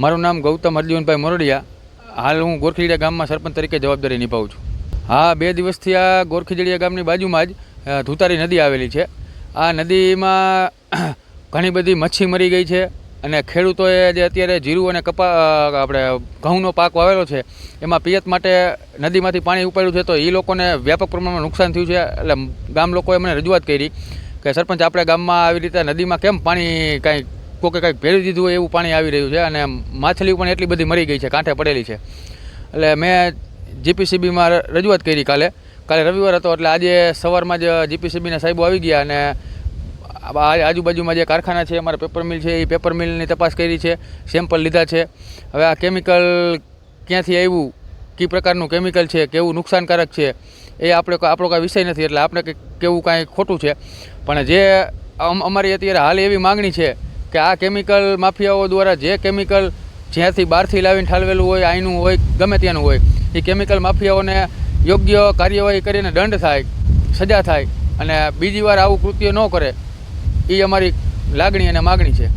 મારું નામ ગૌતમ અર્જુનભાઈ મોરડિયા. હાલ હું ગોરખીડિયા ગામમાં સરપંચ તરીકે જવાબદારી નિભાવું છું. હા, બે દિવસથી આ ગોરખીજડિયા ગામની બાજુમાં જ ધુતારી નદી આવેલી છે. આ નદીમાં ઘણી બધી મચ્છી મરી ગઈ છે અને ખેડૂતોએ જે અત્યારે જીરું અને કપા આપણે ઘઉંનો પાક વાવેલો છે, એમાં પિયત માટે નદીમાંથી પાણી ઉપાડ્યું છે તો એ લોકોને વ્યાપક પ્રમાણમાં નુકસાન થયું છે. એટલે ગામ લોકોએ મને રજૂઆત કરી કે સરપંચ, આપણે ગામમાં આવી રીતે નદીમાં કેમ પાણી કાંઈ કોકે કંઈક ભેળી દીધું હોય એવું પાણી આવી રહ્યું છે અને માછલીઓ પણ એટલી બધી મરી ગઈ છે, કાંઠે પડેલી છે. એટલે મેં જીપીસીબીમાં રજૂઆત કરી કાલે. કાલે રવિવાર હતો, એટલે આજે સવારમાં જ જીપીસીબીના સાહેબો આવી ગયા અને આજુબાજુમાં જે કારખાના છે, અમારા પેપર મિલ છે, એ પેપર મિલની તપાસ કરી છે, સેમ્પલ લીધા છે. હવે આ કેમિકલ ક્યાંથી આવ્યું કઈ પ્રકારનું કેમિકલ છે, કેવું નુકસાનકારક છે, એ આપણે આપણો કાંઈ વિષય નથી, એટલે આપણે કેવું કાંઈ ખોટું છે. પણ જે અમ- અમારી અત્યારે હાલ એવી માગણી છે કે આ કેમિકલ માફિયાઓ દ્વારા જે કેમિકલ જ્યાંથી બહારથી લાવીને ઠાલવેલું હોય, આઈનું હોય, ગમે ત્યાંનું હોય, એ કેમિકલ માફિયાઓને યોગ્ય કાર્યવાહી કરીને દંડ થાય, સજા થાય અને બીજી વાર આવું કૃત્ય ન કરે, એ અમારી લાગણી અને માગણી છે.